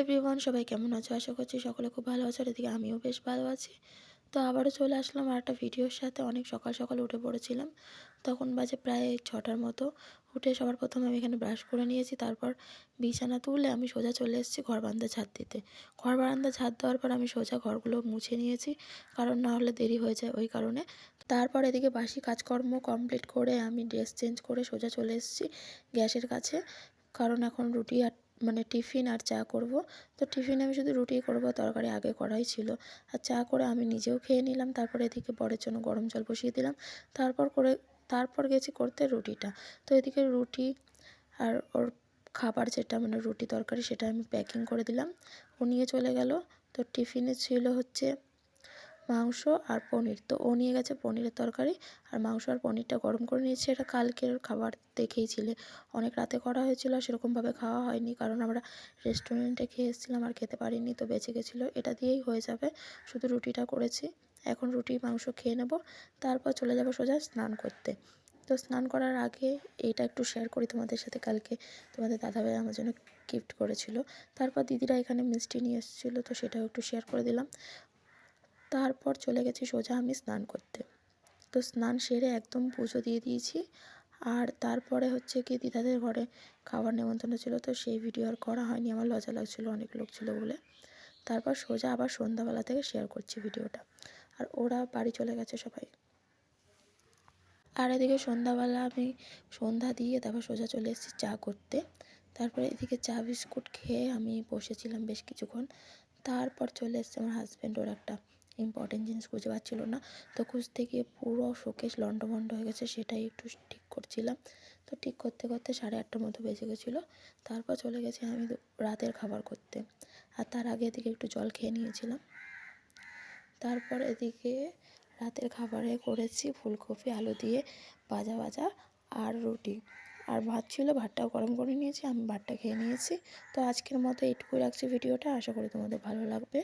Everyone সবাই কেমন আছো? আশা করছি সকলে খুব ভালো আছো এদিকে আমিও বেশ ভালো আছি। তো আবারও চলে আসলাম আর একটা ভিডিওর সাথে। অনেক সকাল সকাল উঠে পড়েছিলাম। তখন বাজে প্রায় ছটার মতো। উঠে সবার প্রথম আমি এখানে ব্রাশ করে নিয়েছি, তারপর বিছানা তুলে আমি সোজা চলে এসেছি ঘর বারান্দা ছাদ দিতে। ঘর বারান্দা ছাদ দেওয়ার পর আমি সোজা ঘরগুলো মুছে নিয়েছি, কারণ না হলে দেরি হয়ে যায় ওই কারণে। তারপর এদিকে বাসি কাজকর্ম কমপ্লিট করে আমি ড্রেস চেঞ্জ করে সোজা চলে এসেছি গ্যাসের কাছে, কারণ এখন রুটি আর মানে টিফিন আর চা করব। তো টিফিনে আমি শুধু রুটিই করব, তরকারি আগে করাই ছিল। আর চা করে আমি নিজেও খেয়ে নিলাম, তারপরে এদিকে বরের জন্য গরম জল বসিয়ে দিলাম। তারপর করে, তারপর গেছি করতে রুটিটা। তো এদিকে রুটি আর ওর খাবার যেটা মানে রুটি তরকারি সেটা আমি প্যাকিং করে দিলাম। ও নিয়ে চলে গেল। তো টিফিনে ছিল হচ্ছে মাংস আর পনির। তো ও নিয়ে গেছে পনিরের তরকারি আর মাংস আর পনিরটা গরম করে নিয়েছি। এটা কালকের খাবার দেখেইছিলে অনেক রাতে করা হয়েছিল আর সেরকমভাবে খাওয়া হয়নি কারণ আমরা রেস্টুরেন্টে খেয়ে এসেছিলাম আর খেতে পারিনি, তো বেঁচে গেছিল। এটা দিয়েই হয়ে যাবে। শুধু রুটিটা করেছি। এখন রুটি, মাংস খেয়ে নেব। তারপর চলে যাব সোজা স্নান করতে। তো স্নান করার আগে এইটা একটু শেয়ার করি তোমাদের সাথে কালকে। তোমাদের দাদাভাই আমার জন্য গিফট করেছিল। তারপর দিদিরা এখানে মিষ্টি নিয়ে এসেছিল, তো সেটাও একটু শেয়ার করে দিলাম। তারপর চলে গেছি সোজা আমি স্নান করতে। তো স্নান সেরে একদম পুজো দিয়ে দিয়েছি। আর তারপরে হচ্ছে কি দিদাদের ঘরে খাবার নেমন্তন্ন ছিল, তো সেই ভিডিও আর করা হয়নি। আমার লজ্জা লাগছিল, অনেক লোক ছিল বলে। তারপর সোজা আবার সন্ধ্যাবেলা থেকে শেয়ার করছি ভিডিওটা। আর ওরা বাড়ি চলে গেছে সবাই। আর এদিকে সন্ধ্যাবেলা আমি সন্ধ্যা দিয়ে তারপর সোজা চলে এসেছি চা করতে। তারপরে এদিকে চা বিস্কুট খেয়ে আমি বসেছিলাম বেশ কিছুক্ষণ। তারপর চলে এসছে আমার হাজব্যান্ড ওর একটা ইম্পর্টেন্ট জিনিস খুঁজে পাচ্ছিল না। তো খুঁজতে গিয়ে পুরো শোকেশ লন্ডভন্ড হয়ে গেছে, সেটাই একটু ঠিক করছিলাম। তো ঠিক করতে করতে সাড়ে আটটার মতো বেজে গেছিল। তারপর চলে গেছি আমি রাতের খাবার করতে। আর তার আগে এদিকে একটু জল খেয়ে নিয়েছিলাম। তারপর এদিকে রাতের খাবারে করেছি ফুলকপি, আলু দিয়ে ভাজা ভাজা আর রুটি। আর ভাত ছিল, ভাতটাও গরম করে নিয়েছি, আমি ভাতটা খেয়ে নিয়েছি। তো আজকের মতো এইটুকুই রাখছি ভিডিওটা। আশা করি তোমাদের ভালো লাগবে।